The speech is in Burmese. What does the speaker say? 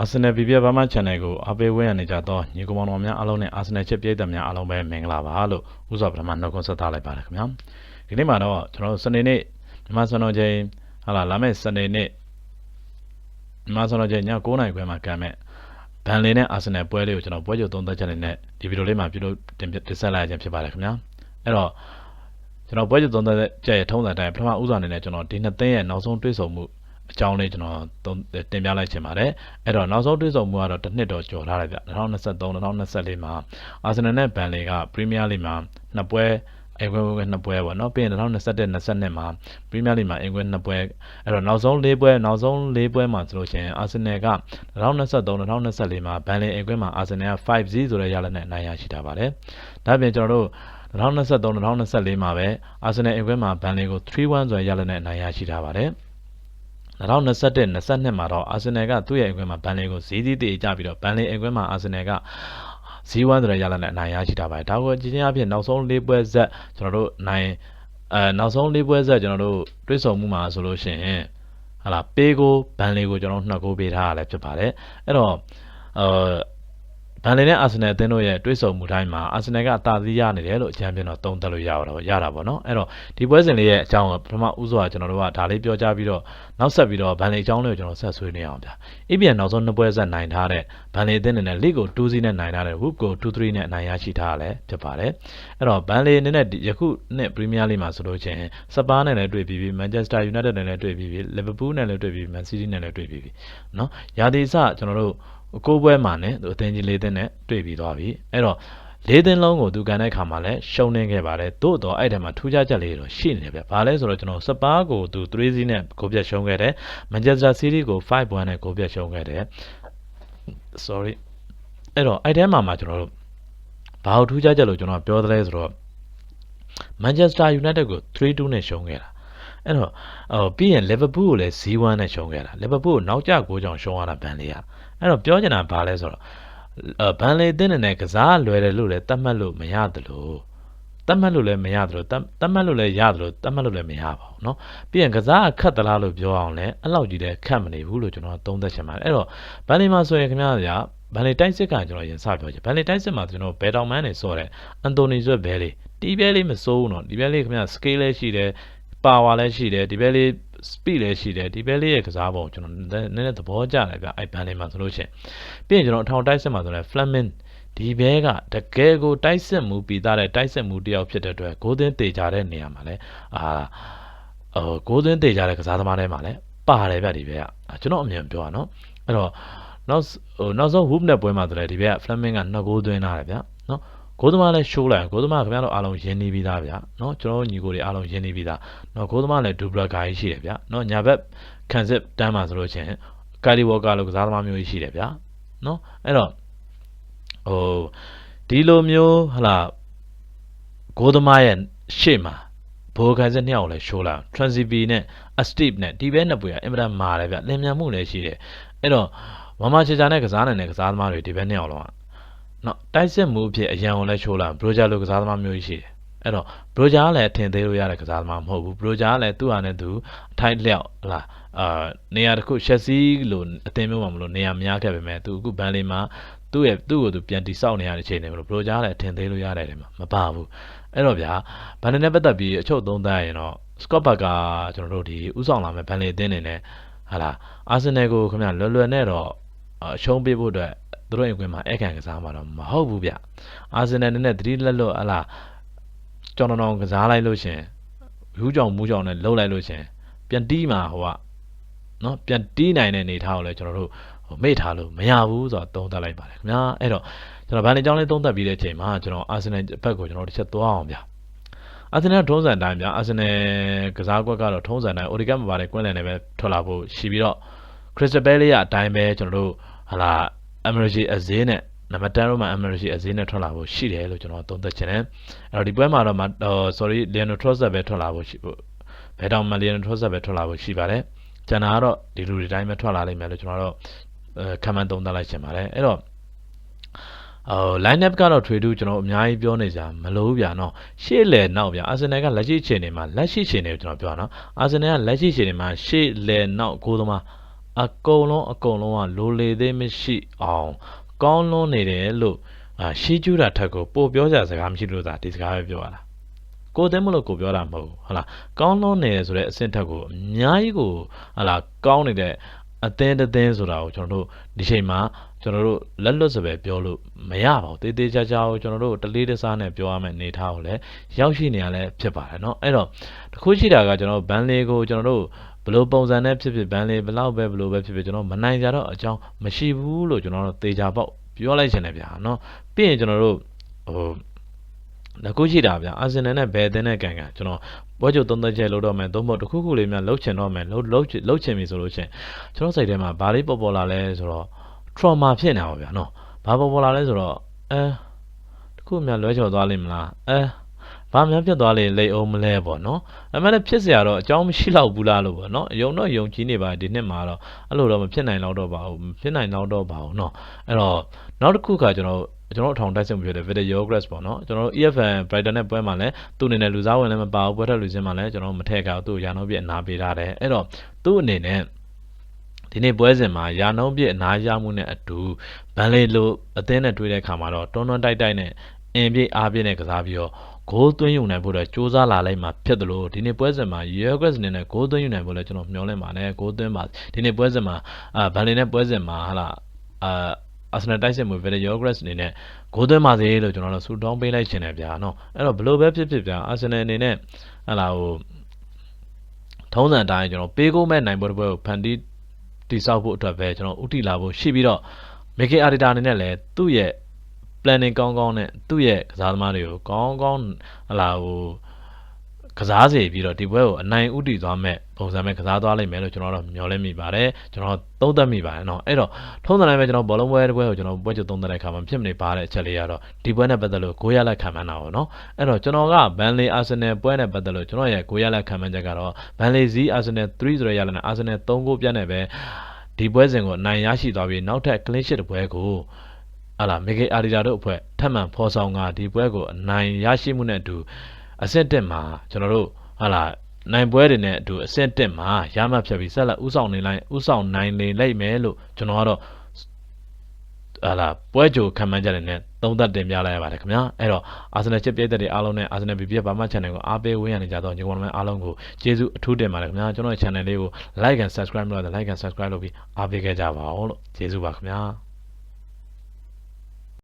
အာဆင်နယ် BBL ဘာမှ channel ကိုအားပေးဝန်းရနေကြတော့ညီကောင်မောင်များအားလုံးနဲ့အာဆင်နယ်ချစ်ပြည်သက်များအားလုံးပဲမင်္ဂလာပါလို့ဥစွာပထမနှုတ်ခွန်းဆက်သလိုက်ပါတယ်ခင်ဗျာဒီနေ့မှာတော့ကျွန်တော်တို့စနေနေ့မြန်မာစံတော်ချိန်ဟာလာလာမယ့်စနေနေ့မြန်မာစံတော်ချိန်ည9:00နာရီခွဲမှာကံမဲ့ဘန်လင်နဲ့အာဆင်နယ်ပွဲလေးကိုကျွန်တော်ပွဲကြိုသုံးသက်ချက်လေးနဲ့ဒီဗီဒီယိုလေးမှာပြုလုပ်တင်ပြတင်ဆက်လိုက်ခြင်းဖြစ်ပါတယ်ခင်ဗျာအဲ့တော့ကျွန်တော်ပွဲကြိုသုံးသက်ချက်ရဲ့ထုံးစံတိုင်းပထမဥစွာအနေနဲ့ကျွန်တော်ဒီနှစ်သိန်းရဲ့နောက်ဆုံးတွေ့ဆုံမှု အကြောင်းလေးကျွန်တော်သုံးတင်ပြလိုက်ချင်ပါတယ်အဲ့တော့နောက်ဆုံးတွေ့ဆုံမှုကတော့တစ်နှစ်တော့ကျော်ထားတယ်ဗျ2023 2024မှာအာဆင်နယ်နဲ့ဘန်လီကပရီးမီးယားလိမှာနှစ်ပွဲအင်ကွဲပွဲနှစ်ပွဲပေါ့နော်ပြီးရင်2021 22မှာပရီးမီးယားလိမှာအင်ကွဲနှစ်ပွဲအဲ့တော့နောက်ဆုံး၄ပွဲနောက်ဆုံး၄ပွဲမှာဆိုလို့ရှိရင်အာဆင်နယ်က2023 2024မှာဘန်လီအင်ကွဲမှာအာဆင်နယ်က5-0ဆိုတဲ့ရလဒ်နဲ့အနိုင်ရရှိထားပါတယ်ဒါပြင်ကျွန်တော်တို့2023 2024မှာပဲအာဆင်နယ်အင်ကွဲမှာဘန်လီကို3-1ဆိုတဲ့ရလဒ်နဲ့အနိုင်ရရှိထားပါတယ် 2021 22မှာတော့အာဆင်နယ်ကသူ့ရဲ့အကွင်းမှာဘန်လင်ကိုဈေးသီးတည်ကြပြီးတော့ဘန်လင်အကွင်းမှာအာဆင်နယ်ကဇီးဝမ်းဆိုတဲ့ရလနဲ့အနိုင်ရရှိတာပါတယ်ဒါကိုကြည့်ချင်းအဖြစ်နောက်ဆုံး၄ပွဲဆက်ကျွန်တော်တို့နိုင်အဲနောက်ဆုံး၄ပွဲဆက်ကျွန်တော်တို့တွဲဆုံမှုမှာဆိုလို့ရှိရင်ဟာလာပေးကိုဘန်လင်ကိုကျွန်တော်နှစ်ကိုပေးထားရလဲဖြစ်ပါတယ်အဲ့တော့အာ ဘန်လင်နဲ့အာဆင်နယ်အသင်းတို့ရဲ့တွေ့ဆုံမှုတိုင်းမှာအာဆင်နယ်ကအသာစီးရနေတယ်လို့ချန်ပီယံတော်သုံးသပ်လို့ရတော့ရတာပေါ့နော်အဲ့တော့ဒီပွဲစဉ်လေးရဲ့အကြောင်းကိုပထမဦးစွာကျွန်တော်တို့ကဒါလေးပြောကြားပြီးတော့နောက်ဆက်ပြီးတော့ဘန်လင်အကြောင်းလေးကိုကျွန်တော်ဆက်ဆွေးနွေးအောင်ဗျာအပြန်နောက်ဆုံးနှစ်ပွဲဆက်နိုင်ထားတဲ့ဘန်လင်အသင်းနဲ့လိကို2-0နဲ့နိုင်ထားတဲ့ Whoop ကို2-3နဲ့အနိုင်ရရှိထားရလဲဖြစ်ပါတယ်အဲ့တော့ဘန်လင်နဲ့ယခုနှစ်ပရီးမီးယားလိမှာဆိုလို့ချင်းစပါးနဲ့လည်းတွေ့ပြီးပြီမန်ချက်စတာယူနိုက်တက်နဲ့လည်းတွေ့ပြီးပြီလီဗာပူးနဲ့လည်းတွေ့ပြီးပြီမန်စီးတီးနဲ့လည်းတွေ့ပြီးပြီနော်ရာသီစကျွန်တော်တို့ ကိုးပွဲမှာနဲ့သူအသင်းကြီး၄သင်းနဲ့တွေ့ပြီးသွားပြီအဲ့တော့လေးသင်းလုံးကိုသူကန်တဲ့ခါမှာလည်းရှုံးနေခဲ့ပါတယ်သို့တော့အဲ့ထဲမှာထူးခြားချက်လေးတော့ရှိနေတယ်ဗျဘာလဲဆိုတော့ကျွန်တော်စပါးကိုသူ3-0နဲ့ဂိုးပြတ်ရှုံးခဲ့တယ်မန်ချက်စတာစီးတီးကို5-1နဲ့ဂိုးပြတ်ရှုံးခဲ့တယ် sorry အဲ့တော့အဲ့ထဲမှာမှာကျွန်တော်တို့ဘာလို့ထူးခြားချက်လို့ကျွန်တော်ပြောသလဲဆိုတော့မန်ချက်စတာယူနိုက်တက်ကို3-2နဲ့ရှုံးခဲ့တာ အဲ့တော့ဟိုပြီးရင် Liverpool ကိုလည်း 0-1 နဲ့ရှုံးခဲ့တာ Liverpool ကိုနောက်ကျကိုကြောင်ရှုံးရတာဗန်လေးอ่ะအဲ့တော့ပြောချင်တာဘာလဲဆိုတော့ဘန်လေအသင်းနဲ့ကစားလွယ်တယ်လို့လည်းတတ်မှတ်လို့မရတယ်လို့တတ်မှတ်လို့လည်းမရတယ်လို့တတ်မှတ်လို့လည်းရတယ်လို့တတ်မှတ်လို့လည်းမရပါဘူးเนาะပြီးရင်ကစားအခက်သလားလို့ပြောအောင်လဲအဲ့လောက်ကြီးတဲ့ခက်မနေဘူးလို့ကျွန်တော်သုံးသပ်ချင်ပါတယ်အဲ့တော့ဘန်လီမှာဆိုရင်ခင်ဗျားဗျာဘန်လီတိုက်စစ်ကကျွန်တော်ရင်စပြောချင်ဘန်လီတိုက်စစ်မှာကျွန်တော်ဘယ်တောင်မန်းနေစောတယ်အန်တိုနီဆိုဘဲလေးတီးဘဲလေးမစိုးဘူးเนาะဒီဘဲလေးခင်ဗျာ scale လည်းရှိတယ် power လည်းရှိတယ်ဒီဘဲလေး speed လည်းရှိတယ်ဒီဘဲလေးရဲ့ကစားပုံကျွန်တော်နည်းနည်းသဘောကျတယ်ဗျအဲ့ဘန်လေးမှာဆိုလို့ရှိရင်ပြီးရင်ကျွန်တော်အထောင်တိုက်စစ်မှာဆိုလဲ Fleming ဒီဘဲကတကယ်ကိုတိုက်စစ်မှုပြီးသားတဲ့တိုက်စစ်မှုတယောက်ဖြစ်တဲ့အတွက်ဂိုးသွင်းတေချာတဲ့နေရာမှာလဲအာဟိုဂိုးသွင်းတေချာတဲ့ကစားသမားတွေမှာလဲပါတယ်ဗျဒီဘဲကကျွန်တော်အမြင်ပြောရနော်အဲ့တော့နောက်ဟိုနောက်ဆုံး hoop နဲ့ပွဲမှာဆိုလဲဒီဘဲက Fleming ကနှစ်ဂိုးသွင်းထားတယ်ဗျနော် ဂိုးသမားလည်းရှိုးလိုက်ဂိုးသမားခင်ဗျားတို့အားလုံးရင်းနေပြီးသားဗျာနော်ကျွန်တော်ညီကိုတွေအားလုံးရင်းနေပြီးသားနော်ဂိုးသမားလည်းဒူဘရာဂါကြီးရှိတယ်ဗျာနော်ညာဘက်ခံစစ်တန်းမှာဆိုလို့ချင်းကာလီဝေါကာလို့ကစားသမားမျိုးကြီးရှိတယ်ဗျာနော်အဲ့တော့ဟိုဒီလိုမျိုးဟလာဂိုးသမားရဲ့ရှေ့မှာဘိုးခံစစ်နှစ်ယောက်လည်းရှိုးလာ Transibi နဲ့ Astip နဲ့ဒီဘဲနှစ်ပွေကအင်မတန်မာတယ်ဗျလင်မြန်မှုလည်းရှိတယ်အဲ့တော့မမချာချာနဲ့ကစားနိုင်တဲ့ကစားသမားတွေဒီဘဲနှစ်ယောက်လုံးက နော်တိုက်စစ်မှုအဖြစ်အရန်ကိုလည်းချိုးလာဘရိုဂျာလိုကစားသမားမျိုးကြီးရှိတယ်အဲ့တော့ဘရိုဂျာကလည်းအထင်သေးလို့ရတဲ့ကစားသမားမဟုတ်ဘူးဘရိုဂျာကလည်းသူ့ဟာနဲ့သူအထိုက်လျောက်ဟလာအာနေရာတစ်ခုရှက်စီလိုအသင်းမျိုးမှမလို့နေရာများခဲ့ပေမဲ့သူအခုဘန်လီမှာသူ့ရဲ့သူ့ကိုသူပြန်တိဆောက်နေရတဲ့အချိန်တွေမလို့ဘရိုဂျာကလည်းအထင်သေးလို့ရတယ်တယ်မှာမပါဘူးအဲ့တော့ဗျာဘန်လီနဲ့ပတ်သက်ပြီးအချုပ်သုံးသပ်ရင်တော့စကော့ဘတ်ကကျွန်တော်တို့ဒီဥဆောင်လာမဲ့ဘန်လီအသင်းနေနဲ့ဟာလာအာဆင်နယ်ကိုခင်ဗျလွယ်လွယ်နဲ့တော့အရှုံးပေးဖို့အတွက် သူတို့အိမ်ကွင်းမှာအဲ့ခံကစားမှာတော့မဟုတ်ဘူးဗျအာဆင်နယ်နဲ့တတိလက်လို့ဟလာကျွန်တော်တော်ကစားလိုက်လို့ရှင်ရူးကြောင်မူးကြောင်နဲ့လှုပ်လိုက်လို့ရှင်ပြန်တီးမှာဟိုကနော်ပြန်တီးနိုင်တဲ့အနေထားကိုလည်းကျွန်တော်တို့ဟိုမေ့ထားလို့မရဘူးဆိုတော့သုံးသပ်လိုက်ပါတယ်ခင်ဗျာအဲ့တော့ကျွန်တော်ဗန်လီကြောင်းလေးသုံးသပ်ပြီးတဲ့အချိန်မှာကျွန်တော်အာဆင်နယ်ဘက်ကိုကျွန်တော်တစ်ချက်သွားအောင်ဗျာအာဆင်နယ်ထုံးစံတိုင်းဗျာအာဆင်နယ်ကစားကွက်ကတော့ထုံးစံတိုင်းအိုဒီကတ်မပါတဲ့ကွင်းလန်နဲ့ပဲထွက်လာဖို့ရှိပြီးတော့ခရစ္စတယ်ဘဲလေးကအတိုင်းပဲကျွန်တော်တို့ဟလာ emergency အဈေးနဲ့နံပါတ်10ရောမှာ emergency အဈေးနဲ့ထွက်လာဖို့ရှိတယ်လို့ကျွန်တော်သုံးသပ်ချင်တယ်အဲ့တော့ဒီပွဲမှာတော့ sorry Leandro Trossard ပဲထွက်လာဖို့ရှိဘယ်တော့မှ Leandro Trossard ပဲထွက်လာဖို့ရှိပါတယ်ကျန်တာကတော့ဒီလူတွေတိုင်းပဲထွက်လာလိမ့်မယ်လို့ကျွန်တော်တို့ခံမှန်းသုံးသပ်လိုက်ချင်ပါတယ်အဲ့တော့ဟို line up ကတော့ trade ကျွန်တော်အများကြီးပြောနေကြမလို့ဗျာနော်ရှေ့လေနောက်ဗျာအာဆင်နယ်ကလက်ရှိအခြေအနေမှာလက်ရှိအခြေအနေကိုကျွန်တော်ပြောတာနော်အာဆင်နယ်ကလက်ရှိအခြေအနေမှာရှေ့လေနောက်ကိုသမား အကုန်လုံးအကုန်လုံးကလိုလေသေးမရှိအောင်ကောင်းလွန်နေတယ်လို့အာရှီးကျူးတာထက်ကိုပို့ပြောကြစကားမရှိလို့သာဒီစကားပဲပြောရတာကိုယ်တည်းမလို့ကိုပြောတာမဟုတ်ဘူးဟုတ်လားကောင်းလွန်နေတယ်ဆိုတဲ့အဆင့်ထက်ကိုအများကြီးကိုဟုတ်လားကောင်းနေတဲ့အသင်းတစ်သင်းဆိုတာကိုကျွန်တော်တို့ဒီချိန်မှာကျွန်တော်တို့လက်လွတ်စပယ်ပြောလို့မရပါဘူးတေးသေးချာချာကိုကျွန်တော်တို့တလေးတစားနဲ့ပြောရမယ့်အနေအထားကိုလည်းရောက်ရှိနေရလဲဖြစ်ပါတယ်เนาะအဲ့တော့တခုရှိတာကကျွန်တော်ဘန်လေးကိုကျွန်တော်တို့ ဘလို့ပုံစံနဲ့ဖြစ်ဖြစ်ဘန်လေးဘလောက်ပဲဘလို့ပဲဖြစ်ဖြစ်ကျွန်တော်မနိုင်ကြတော့အကြောင်းမရှိဘူးလို့ကျွန်တော်တို့သေချာပေါက်ပြောလိုက်ခြင်းလေဗျာနော်ပြီးရင်ကျွန်တော်တို့ဟိုငကူရှိတာဗျာအာဆင်နယ်နဲ့ဘယ်အသင်းနဲ့ကန်ကန်ကျွန်တော်ပွဲချုပ်သုံးသက်ချက်လို့တော့မယ်သုံးဖို့တစ်ခုခုလေးများလှုပ်ချင်တော့မယ်လှုပ်လှုပ်လှုပ်ချင်ပြီဆိုလို့ချင်းကျွန်တော်စိတ်ထဲမှာဘာလေးပေါ်ပေါ်လာလဲဆိုတော့ trauma ဖြစ်နေတာပါဗျာနော်ဘာပေါ်ပေါ်လာလဲဆိုတော့အဲတစ်ခုများလွဲချော်သွားလိမ့်မလားအဲ ဘာများဖြစ်သွားလဲလိမ်အောင်မလဲပေါ့နော်အမှန်လည်းဖြစ်စရာတော့အကြောင်းမရှိတော့ဘူးလားလို့ပေါ့နော်ယုံတော့ယုံကြည်နေပါဒီနှစ်မှာတော့အဲ့လိုတော့မဖြစ်နိုင်တော့ပါဘူးမဖြစ်နိုင်တော့ပါဘူးနော်အဲ့တော့နောက်တစ်ခုကကျွန်တော်ကျွန်တော်တို့အထောင်တိုက်စစ်မှုဖြစ်တယ် video grass ပေါ့နော်ကျွန်တော်တို့ EFN brighter နဲ့ပွဲမှာလည်းသူ့အနေနဲ့လူစားဝင်လည်းမပါဘူးပွဲထွက်လူချင်းမှာလည်းကျွန်တော်တို့မထည့်ကောက်သူ့ရာနှုန်းပြအနာပေးထားတယ်အဲ့တော့သူ့အနေနဲ့ဒီနေ့ပွဲစဉ်မှာရာနှုန်းပြအနာရမှုနဲ့အတူဘန်လေးလိုအသင်းနဲ့တွေ့တဲ့အခါမှာတော့တွန်းတွန်းတိုက်တိုက်နဲ့ အင်ပြည့်အားပြည့်နဲ့ကစားပြီးတော့ဂိုးသွင်းယူနိုင်ဖို့တော့စူးစမ်းလာလိုက်မှဖြစ်တယ်လို့ဒီနေ့ပွဲစဉ်မှာ Yegres အနေနဲ့ဂိုးသွင်းယူနိုင်ဖို့လည်းကျွန်တော်မျှော်လင့်ပါတယ်ဂိုးသွင်းပါဒီနေ့ပွဲစဉ်မှာအာဗန်လီနဲ့ပွဲစဉ်မှာဟာလာအာအာဆနယ်တိုက်စစ်မှု Yegres အနေနဲ့ဂိုးသွင်းပါစေလို့ကျွန်တော်တို့ဆူတောင်းပေးလိုက်ခြင်းတယ်ဗျာနော်အဲ့တော့ဘလို့ပဲဖြစ်ဖြစ်ဗျာအာဆနယ်အနေနဲ့ဟာလာဟိုထုံးစံအတိုင်းကျွန်တော်ပေးကိုမဲ့နိုင်ပွဲတစ်ပွဲကိုဖန်တီးတိဆောက်ဖို့အတွက်ပဲကျွန်တော်ဥတီလာဖို့ရှိပြီးတော့မေကေအာဒီတာအနေနဲ့လည်းသူ့ရဲ့ planning ကောင်းကောင်းနဲ့သူ့ရဲ့ကစားသမားတွေကိုကောင်းကောင်းဟလာဟိုကစားစေပြီးတော့ဒီပွဲကိုအနိုင်ဥတီသွားမဲ့ပုံစံမဲ့ကစားသွားလိမ့်မယ်လို့ကျွန်တော်တို့မျှော်လင့်မိပါတယ်ကျွန်တော်သုံးသပ်မိပါတယ်เนาะအဲ့တော့ထုံးစံတိုင်းပဲကျွန်တော်ဘောလုံးပွဲတစ်ပွဲကိုကျွန်တော်ပွဲချုပ်သုံးသပ်တဲ့အခါမှာဖြစ်မနေပါတဲ့အချက်လေးကတော့ဒီပွဲနဲ့ပတ်သက်လို့ကိုရလက်ခံမှန်းတာပေါ့เนาะအဲ့တော့ကျွန်တော်ကဘန်လီအာဆင်နယ်ပွဲနဲ့ပတ်သက်လို့ကျွန်တော်ရဲ့ကိုရလက်ခံမှန်းချက်ကတော့ဘန်လီဇီအာဆင်နယ်3ဆိုတဲ့ရလက်နဲ့အာဆင်နယ်3ကိုပြတ်နေပဲဒီပွဲစဉ်ကိုနိုင်ရရှိသွားပြီးနောက်ထပ် clean sheet ပွဲကို ဟာလာမေဂေအာဒီတာတို့အဖွဲ့ထပ်မံဖော်ဆောင်ကဒီပွဲကိုအနိုင်ရရှိမှုနဲ့အတူအဆင့်တက်မှာကျွန်တော်တို့ဟာလာနိုင်ပွဲတွေနဲ့အတူအဆင့်တက်မှာရမှတ်ဖြတ်ပြီးဆက်လက်ဥဆောင်နေလိုက်ဥဆောင်နိုင်နေလိမ့်မယ်လို့ကျွန်တော်ကတော့ဟာလာပွဲကြိုခံမှန်းကြတယ်နဲ့သုံးသပ်တင်ပြလိုက်ရပါတယ်ခင်ဗျာအဲ့တော့အာဆင်နယ်ချစ်ပြည့်တဲ့တွေအားလုံးနဲ့အာဆင်နယ် BPF ဘာမှ channel ကိုအားပေးဝန်းရနေကြတော့ညီကောင်တို့အားလုံးကိုကျေးဇူးအထူးတင်ပါတယ်ခင်ဗျာကျွန်တော်ရဲ့ channel လေးကို like and subscribe လုပ်ရတဲ့ like and subscribe လုပ်ပြီးအားပေးခဲ့ကြပါဦးလို့ကျေးဇူးပါခင်ဗျာ